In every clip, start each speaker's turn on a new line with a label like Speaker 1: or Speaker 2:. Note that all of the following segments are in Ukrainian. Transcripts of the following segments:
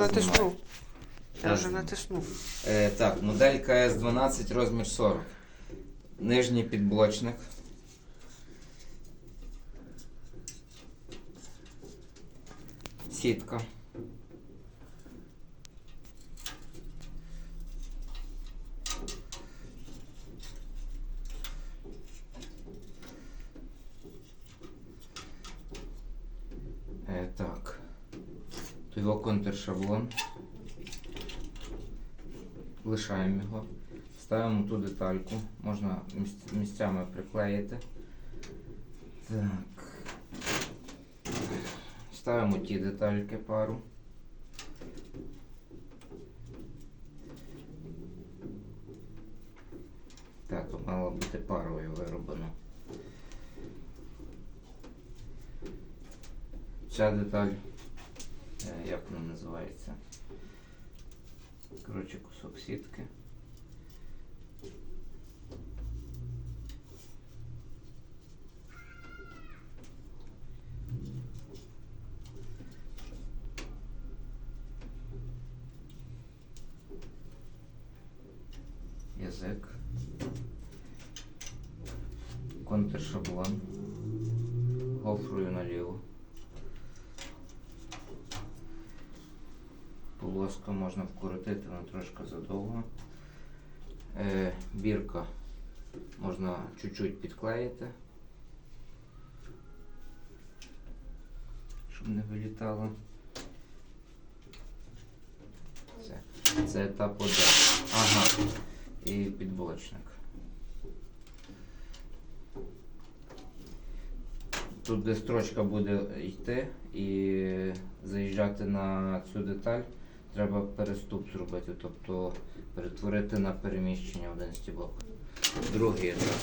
Speaker 1: натиснув.
Speaker 2: знімаю.
Speaker 1: Я
Speaker 2: Я
Speaker 1: вже
Speaker 2: знімаю.
Speaker 1: натиснув.
Speaker 2: Е, так, модель КС-12 розмір 40. Нижній підблочник. Сітка. Е, так. Тут його контршаблон. Лишаємо його. Ставимо ту детальку. Можна місцями приклеїти. Так. Ставимо ті детальки пару. Так, тут мало бути парою вироблено. Ця деталь, як вона називається? Коротше, кусок сітки. Язик. Контршаблон. Гофрую наліво. Полоска можна вкоротити, вона трошки задовго. Е, бірка можна чуть-чуть підклеїти, щоб не вилітало. Це, це етап 1. Ага. І підблочник. Тут де строчка буде йти і заїжджати на цю деталь, треба переступ зробити, тобто перетворити на переміщення один стібок. Другий етап.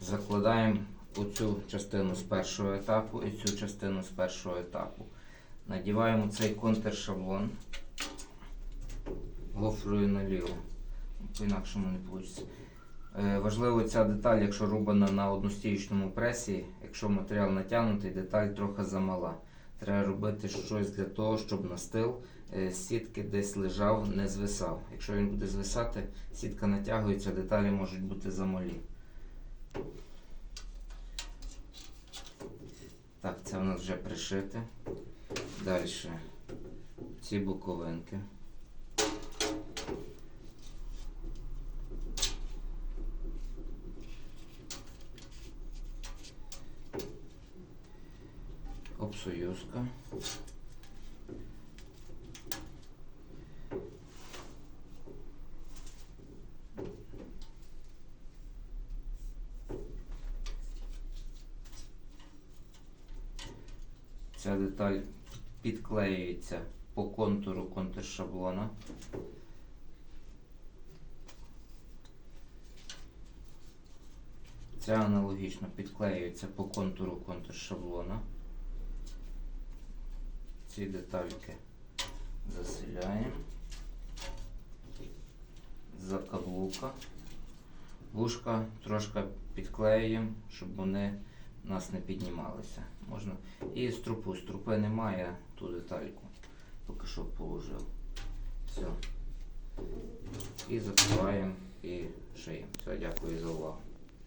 Speaker 2: Закладаємо оцю частину з першого етапу і цю частину з першого етапу. Надіваємо цей контршаблон, гофрою наліво. По-інакшому не вийде. Важливо ця деталь, якщо рубана на одностіючному пресі, якщо матеріал натягнутий, деталь трохи замала. Треба робити щось для того, щоб настил е, сітки десь лежав, не звисав. Якщо він буде звисати, сітка натягується, деталі можуть бути замалі. Так, це у нас вже пришите. Далі ці боковинки. Обсоюзка. Ця деталь підклеюється по контуру контршаблона. Ця аналогічно підклеюється по контуру контршаблона. Ці детальки заселяємо. Закаблука. Вушка трошки підклеюємо, щоб вони нас не піднімалися. Можна. І струпу. Струпи немає, ту детальку. Поки що положив. Все. І закриваємо і шиємо. Все, дякую за увагу.